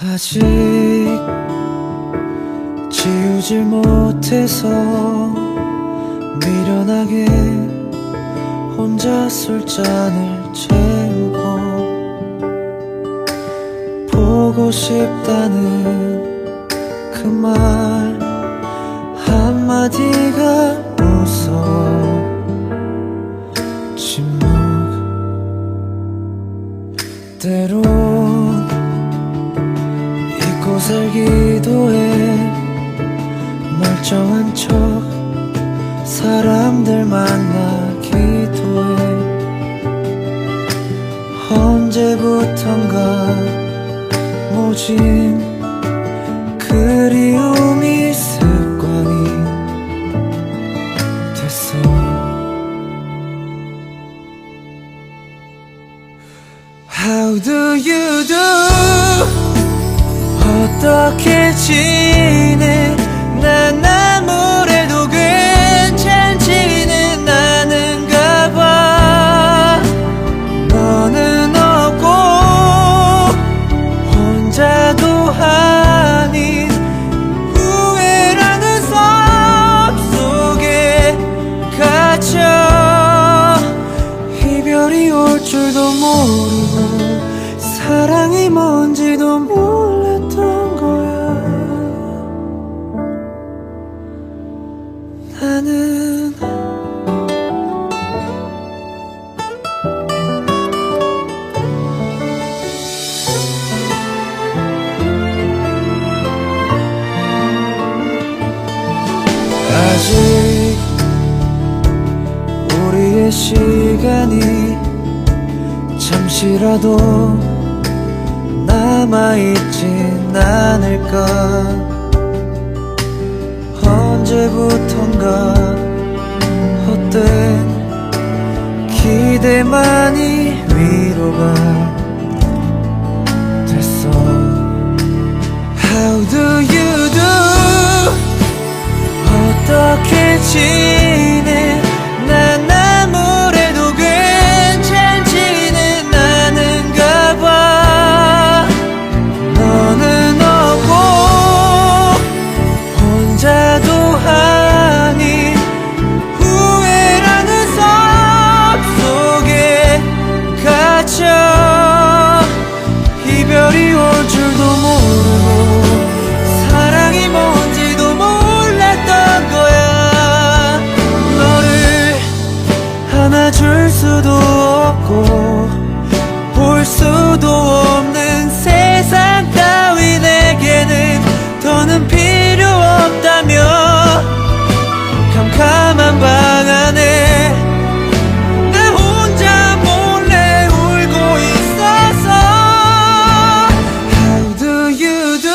아직 지우질 못해서 미련하게 혼자 술잔을 채우고 보고 싶다는 그 말 한마디가 잊고 살기도 해. 멀쩡한 척 사람들 만나기도 해. 언제부턴가 모진 그리움이 습관이 됐어. How do you do? 어떻게 지내? 난 아무래도 괜찮지는 않은가 봐. 너는 없고 혼자도 아닌 후회라는 섬 속에 갇혀 이별이 올 줄도 모르 나는 아직 우리의 시간이 잠시라도 남아있진 않을까 언제부턴가 헛된 기대만이 위로가 됐어. How do you do? 어떻게 지 수도 없는 세상 따위 내게는 더는 필요 없다며 캄캄한 방 안에 나 혼자 몰래 울고 있어서 How do you do?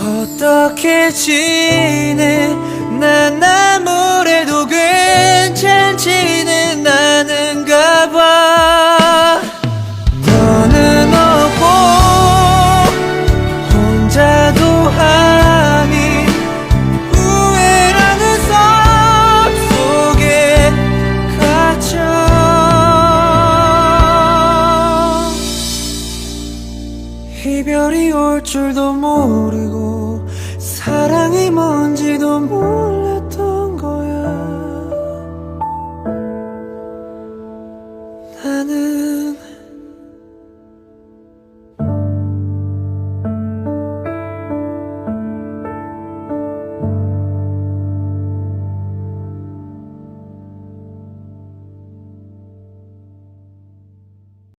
어떻게 지내? 난 아무래도 괜찮지는 않은 줄도 모르고 사랑이 뭔지도 몰라